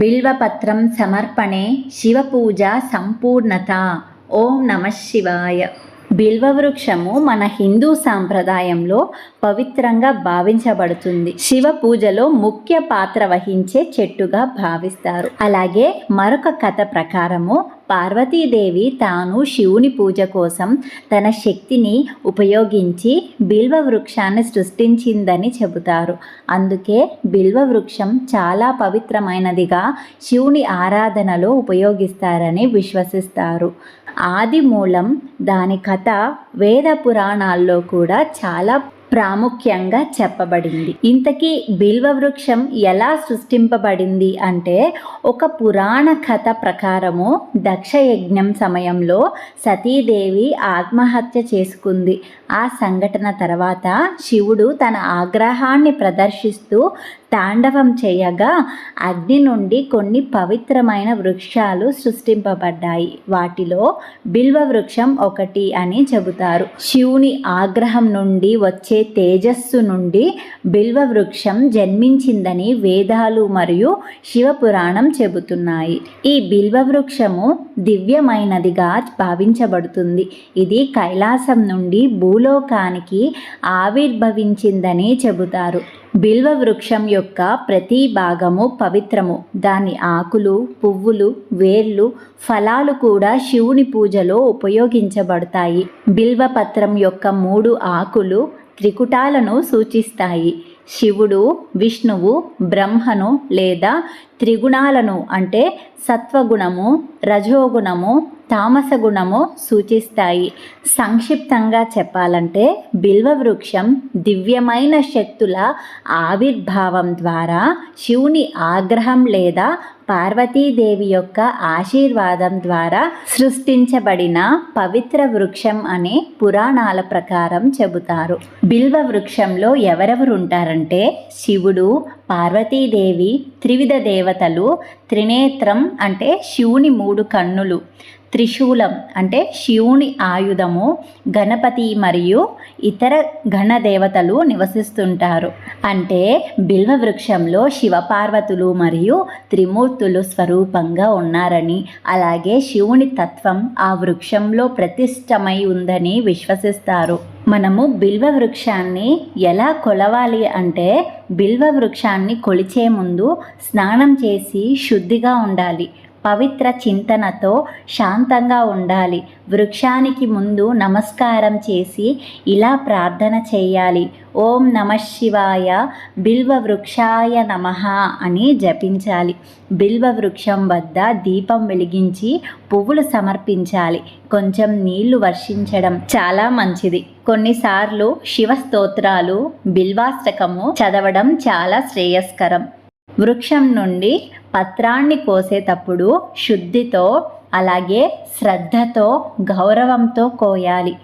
బిల్వపత్రం సమర్పణే శివపూజ సంపూర్ణత. ఓం నమ శివాయ. బిల్వవృక్షము మన హిందూ సాంప్రదాయంలో పవిత్రంగా భావించబడుతుంది. శివ పూజలో ముఖ్య పాత్ర వహించే చెట్టుగా భావిస్తారు. అలాగే మరొక కథ ప్రకారము పార్వతీదేవి తాను శివుని పూజ కోసం తన శక్తిని ఉపయోగించి బిల్వ వృక్షాన్ని సృష్టించిందని చెబుతారు. అందుకే బిల్వ వృక్షం చాలా పవిత్రమైనదిగా శివుని ఆరాధనలో ఉపయోగిస్తారని విశ్వసిస్తారు. ఆది మూలం దాని కథ వేద పురాణాల్లో కూడా చాలా ప్రాముఖ్యంగా చెప్పబడింది. ఇంతకీ బిల్వ వృక్షం ఎలా సృష్టింపబడింది అంటే ఒక పురాణ కథ ప్రకారము దక్షయజ్ఞం సమయంలో సతీదేవి ఆత్మహత్య చేసుకుంది. ఆ సంఘటన తర్వాత శివుడు తన ఆగ్రహాన్ని ప్రదర్శిస్తూ తాండవం చేయగా అగ్ని నుండి కొన్ని పవిత్రమైన వృక్షాలు సృష్టింపబడ్డాయి. వాటిలో బిల్వ వృక్షం ఒకటి అని చెబుతారు. శివుని ఆగ్రహం నుండి వచ్చే తేజస్సు నుండి బిల్వ వృక్షం జన్మించిందని వేదాలు మరియు శివపురాణం చెబుతున్నాయి. ఈ బిల్వ వృక్షము దివ్యమైనదిగా భావించబడుతుంది. ఇది కైలాసం నుండి భూలోకానికి ఆవిర్భవించిందని చెబుతారు. బిల్వ వృక్షం యొక్క ప్రతి భాగము పవిత్రము. దాని ఆకులు పువ్వులు వేర్లు ఫలాలు కూడా శివుని పూజలో ఉపయోగించబడతాయి. బిల్వపత్రం యొక్క మూడు ఆకులు త్రికుటాలను సూచిస్తాయి. శివుడు విష్ణువు బ్రహ్మను లేదా త్రిగుణాలను అంటే సత్వగుణము రజోగుణము తామస గుణము సూచిస్తాయి. సంక్షిప్తంగా చెప్పాలంటే బిల్వ వృక్షం దివ్యమైన శక్తుల ఆవిర్భావం ద్వారా శివుని ఆగ్రహం లేదా పార్వతీదేవి యొక్క ఆశీర్వాదం ద్వారా సృష్టించబడిన పవిత్ర వృక్షం అనే పురాణాల ప్రకారం చెబుతారు. బిల్వ వృక్షంలో ఎవరెవరు ఉంటారంటే శివుడు పార్వతీదేవి త్రివిధ దేవతలు త్రినేత్రం అంటే శివుని మూడు కన్నులు. త్రిశూలం అంటే శివుని ఆయుధము గణపతి మరియు ఇతర గణదేవతలు నివసిస్తుంటారు. అంటే బిల్వ వృక్షంలో శివపార్వతులు మరియు త్రిమూర్తులు స్వరూపంగా ఉన్నారని అలాగే శివుని తత్వం ఆ వృక్షంలో ప్రతిష్టమై ఉందని విశ్వసిస్తారు. మనము బిల్వ వృక్షాన్ని ఎలా కొలవాలి అంటే బిల్వ వృక్షాన్ని కొలిచే ముందు స్నానం చేసి శుద్ధిగా ఉండాలి. పవిత్ర చింతనతో శాంతంగా ఉండాలి. వృక్షానికి ముందు నమస్కారం చేసి ఇలా ప్రార్థన చేయాలి. ఓం నమ శివాయ బిల్వ వృక్షాయ నమ అని జపించాలి. బిల్వ వృక్షం వద్ద దీపం వెలిగించి పువ్వులు సమర్పించాలి. కొంచెం నీళ్ళు వర్షించడం చాలా మంచిది. కొన్నిసార్లు శివ స్తోత్రాలు బిల్వాష్టకము చదవడం చాలా శ్రేయస్కరం. వృక్షం నుండి పత్రాన్ని కోసేటప్పుడు శుద్ధితో అలాగే శ్రద్ధతో గౌరవంతో కోయాలి.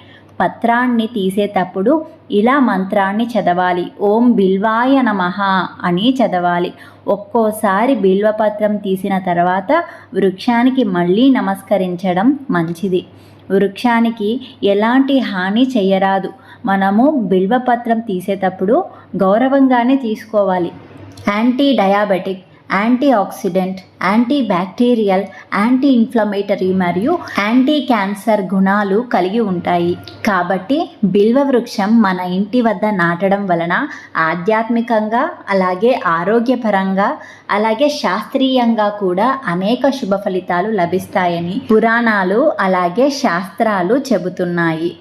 పత్రాన్ని తీసేటప్పుడు ఇలా మంత్రాన్ని చదవాలి. ఓం బిల్వాయ నమః అని చదవాలి. ఒక్కోసారి బిల్వపత్రం తీసిన తర్వాత వృక్షానికి మళ్ళీ నమస్కరించడం మంచిది. వృక్షానికి ఎలాంటి హాని చేయరాదు. మనము బిల్వపత్రం తీసేటప్పుడు గౌరవంగానే తీసుకోవాలి. Anti diabetic antioxidant antibacterial anti inflammatory మరియు యాంటీ క్యాన్సర్ గుణాలు కలిగి ఉంటాయి. కాబట్టి బిల్వ వృక్షం మన ఇంటి వద్ద నాటడం వలన ఆధ్యాత్మికంగా అలాగే ఆరోగ్యపరంగా అలాగే శాస్త్రీయంగా కూడా అనేక శుభ ఫలితాలు లభిస్తాయని పురాణాలు అలాగే శాస్త్రాలు చెబుతున్నాయి.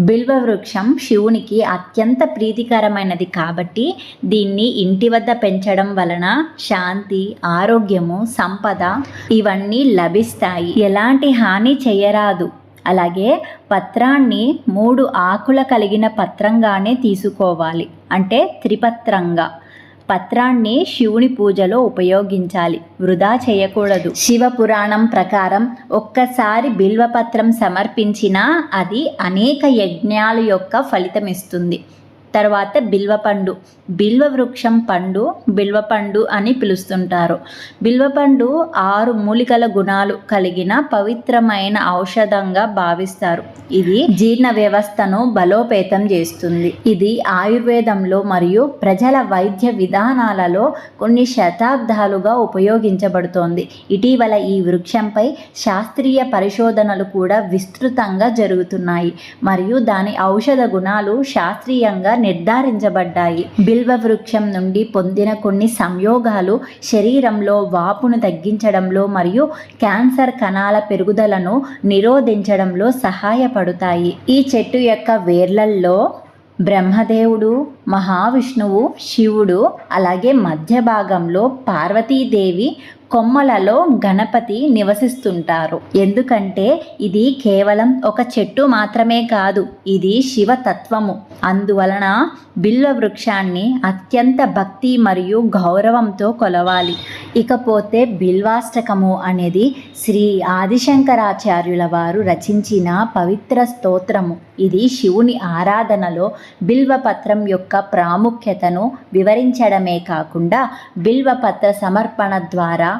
బిల్వ వృక్షం శివునికి అత్యంత ప్రీతికరమైనది కాబట్టి దీన్ని ఇంటి వద్ద పెంచడం వలన శాంతి ఆరోగ్యము సంపద ఇవన్నీ లభిస్తాయి. ఎలాంటి హాని చేయరాదు. అలాగే పత్రాన్ని మూడు ఆకుల కలిగిన పత్రంగానే తీసుకోవాలి. అంటే త్రిపత్రంగా. పత్రాన్ని శివుని పూజలో ఉపయోగించాలి. వృధా చేయకూడదు. శివ పురాణం ప్రకారం ఒక్కసారి బిల్వపత్రం సమర్పించినా అది అనేక యజ్ఞాల యొక్క ఫలితం ఇస్తుంది తర్వాత బిల్వపండు బిల్వ వృక్షం పండు బిల్వపండు అని పిలుస్తుంటారు. బిల్వపండు ఆరు మూలికల గుణాలు కలిగిన పవిత్రమైన ఔషధంగా భావిస్తారు. ఇది జీర్ణ వ్యవస్థను బలోపేతం చేస్తుంది. ఇది ఆయుర్వేదంలో మరియు ప్రజల వైద్య విధానాలలో కొన్ని శతాబ్దాలుగా ఉపయోగించబడుతోంది. ఇటీవల ఈ వృక్షంపై శాస్త్రీయ పరిశోధనలు కూడా విస్తృతంగా జరుగుతున్నాయి. మరియు దాని ఔషధ గుణాలు శాస్త్రీయంగా నిర్ధారించబడ్డాయి. బిల్వ వృక్షం నుండి పొందిన కొన్ని సంయోగాలు శరీరంలో వాపును తగ్గించడంలో మరియు క్యాన్సర్ కణాల పెరుగుదలను నిరోధించడంలో సహాయపడతాయి. ఈ చెట్టు యొక్క వేర్లల్లో బ్రహ్మదేవుడు మహావిష్ణువు శివుడు అలాగే మధ్య భాగంలో పార్వతీదేవి కొమ్మలలో గణపతి నివసిస్తుంటారు. ఎందుకంటే ఇది కేవలం ఒక చెట్టు మాత్రమే కాదు ఇది శివతత్వము. అందువలన బిల్వ వృక్షాన్ని అత్యంత భక్తి మరియు గౌరవంతో కొలవాలి. ఇకపోతే బిల్వాష్టకము అనేది శ్రీ ఆదిశంకరాచార్యుల వారు రచించిన పవిత్ర స్తోత్రము. ఇది శివుని ఆరాధనలో బిల్వపత్రం యొక్క ప్రాముఖ్యతను వివరించడమే కాకుండా బిల్వపత్ర సమర్పణ ద్వారా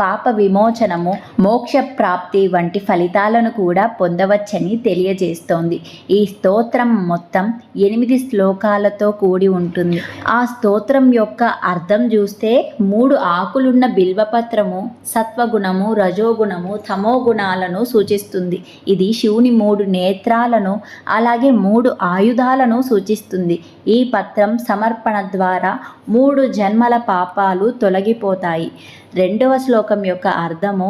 పాప విమోచనము మోక్ష ప్రాప్తి వంటి ఫలితాలను కూడా పొందవచ్చని తెలియజేస్తోంది. ఈ స్తోత్రం మొత్తం ఎనిమిది శ్లోకాలతో కూడి ఉంటుంది. ఆ స్తోత్రం యొక్క అర్థం చూస్తే మూడు ఆకులున్న బిల్వపత్రము సత్వగుణము రజోగుణము తమో గుణాలను సూచిస్తుంది. ఇది శివుని మూడు నేత్రాలను అలాగే మూడు ఆయుధాలను సూచిస్తుంది. ఈ పత్రం సమర్పణ ద్వారా మూడు జన్మల పాపాలు తొలగిపోతాయి. రెండవ శ్లోకం శ్లోకం యొక్క అర్థము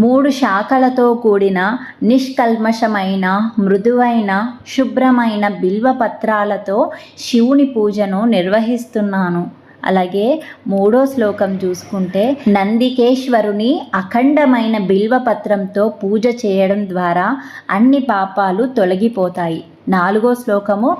మూడు శాఖలతో కూడిన నిష్కల్మషమైన మృదువైన శుభ్రమైన బిల్వ పత్రాలతో శివుని పూజను నిర్వహిస్తున్నాను. అలాగే మూడో శ్లోకం చూసుకుంటే నందికేశ్వరుని అఖండమైన బిల్వపత్రంతో పూజ చేయడం ద్వారా అన్ని పాపాలు తొలగిపోతాయి. నాలుగో శ్లోకము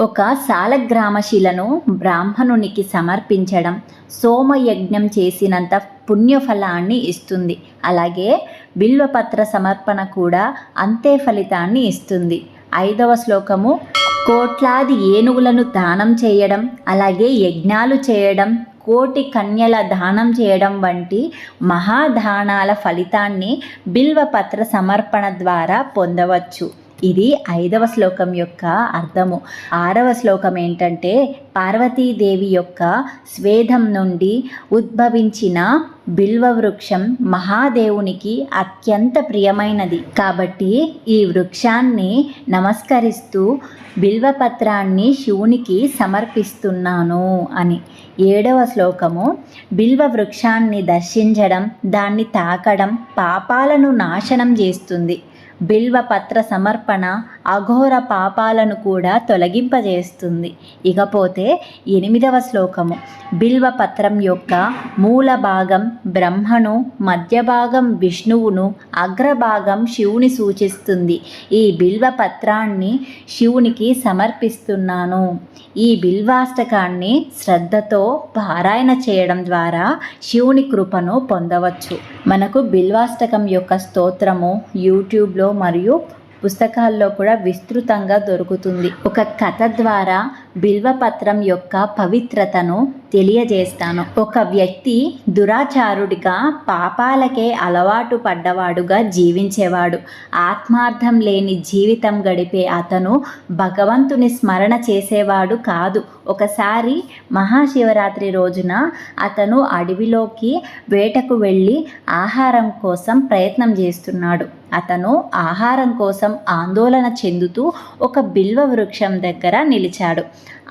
ఒక సాలగ్రామశిలను బ్రాహ్మణునికి సమర్పించడం సోమయజ్ఞం చేసినంత పుణ్యఫలాన్ని ఇస్తుంది. అలాగే బిల్వపత్ర సమర్పణ కూడా అంతే ఫలితాన్ని ఇస్తుంది. ఐదవ శ్లోకము కోట్లాది ఏనుగులను దానం చేయడం అలాగే యజ్ఞాలు చేయడం కోటి కన్యల దానం చేయడం వంటి మహాదానాల ఫలితాన్ని బిల్వపత్ర సమర్పణ ద్వారా పొందవచ్చు. ఇది ఐదవ శ్లోకం యొక్క అర్థము. ఆరవ శ్లోకం ఏంటంటే పార్వతీదేవి యొక్క స్వేదం నుండి ఉద్భవించిన బిల్వ వృక్షం మహాదేవునికి అత్యంత ప్రియమైనది. కాబట్టి ఈ వృక్షాన్ని నమస్కరిస్తూ బిల్వపత్రాన్ని శివునికి సమర్పిస్తున్నాను అని. ఏడవ శ్లోకము బిల్వ వృక్షాన్ని దర్శించడం దాన్ని తాకడం పాపాలను నాశనం చేస్తుంది. బిల్వపత్ర సమర్పణ అఘోర పాపాలను కూడా తొలగింపజేస్తుంది. ఇకపోతే ఎనిమిదవ శ్లోకము. బిల్వపత్రం యొక్క మూల భాగం బ్రహ్మను మధ్య భాగం విష్ణువును అగ్రభాగం శివుని సూచిస్తుంది. ఈ బిల్వపత్రాన్ని శివునికి సమర్పిస్తున్నాను. ఈ బిల్వాష్టకాన్ని శ్రద్ధతో పారాయణ చేయడం ద్వారా శివుని కృపను పొందవచ్చు. మనకు బిల్వాష్టకం యొక్క స్తోత్రము యూట్యూబ్లో మరియు పుస్తకాల్లో కూడా విస్తృతంగా దొరుకుతుంది. ఒక కథ ద్వారా బిల్వపత్రం యొక్క పవిత్రతను తెలియజేస్తాను. ఒక వ్యక్తి దురాచారుడిగా పాపాలకే అలవాటు పడ్డవాడుగా జీవించేవాడు. ఆత్మార్థం లేని జీవితం గడిపే అతను భగవంతుని స్మరణ చేసేవాడు కాదు. ఒకసారి మహాశివరాత్రి రోజున అతను అడవిలోకి వేటకు వెళ్ళి ఆహారం కోసం ప్రయత్నం చేస్తున్నాడు. అతను ఆహారం కోసం ఆందోళన చెందుతూ ఒక బిల్వ వృక్షం దగ్గర నిలిచాడు.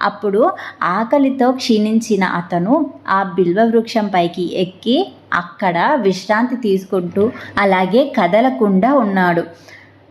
అప్పుడు ఆకలితో క్షీణించిన అతను ఆ బిల్వ వృక్షం పైకి ఎక్కి అక్కడ విశ్రాంతి తీసుకుంటూ అలాగే కదలకుండా ఉన్నాడు.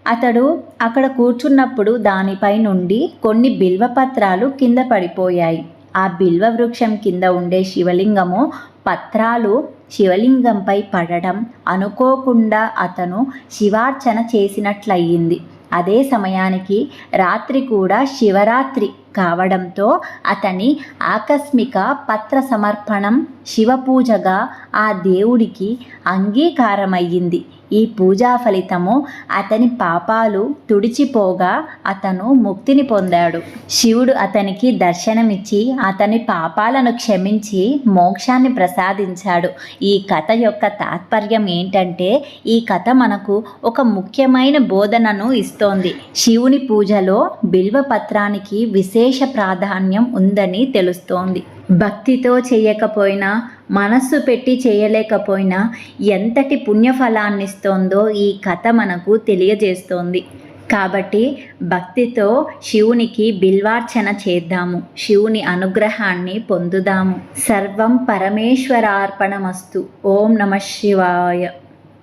అతడు అక్కడ కూర్చున్నప్పుడు దానిపై నుండి కొన్ని బిల్వపత్రాలు కింద పడిపోయాయి. ఆ బిల్వ వృక్షం కింద ఉండే శివలింగము పత్రాలు శివలింగంపై పడడం అనుకోకుండా అతను శివార్చన చేసినట్లయింది. అదే సమయానికి రాత్రి కూడా శివరాత్రి కావడంతో అతని ఆకస్మిక పత్ర సమర్పణం శివపూజగా ఆ దేవుడికి అంగీకారమయ్యింది. ఈ పూజా ఫలితము అతని పాపాలు తుడిచిపోగా అతను ముక్తిని పొందాడు. శివుడు అతనికి దర్శనమిచ్చి అతని పాపాలను క్షమించి మోక్షాన్ని ప్రసాదించాడు. ఈ కథ యొక్క తాత్పర్యం ఏంటంటే ఈ కథ మనకు ఒక ముఖ్యమైన బోధనను ఇస్తోంది. శివుని పూజలో బిల్వ పత్రానికి విశేష ప్రాధాన్యం ఉందని తెలుస్తోంది. భక్తితో చేయకపోయినా మనస్సు పెట్టి చేయలేకపోయినా ఎంతటి పుణ్యఫలాన్నిస్తోందో ఈ కథ మనకు తెలియజేస్తోంది. కాబట్టి భక్తితో శివునికి బిల్వార్చన చేద్దాము. శివుని అనుగ్రహాన్ని పొందుదాము. సర్వం పరమేశ్వరార్పణమస్తు. ఓం నమ శివాయ.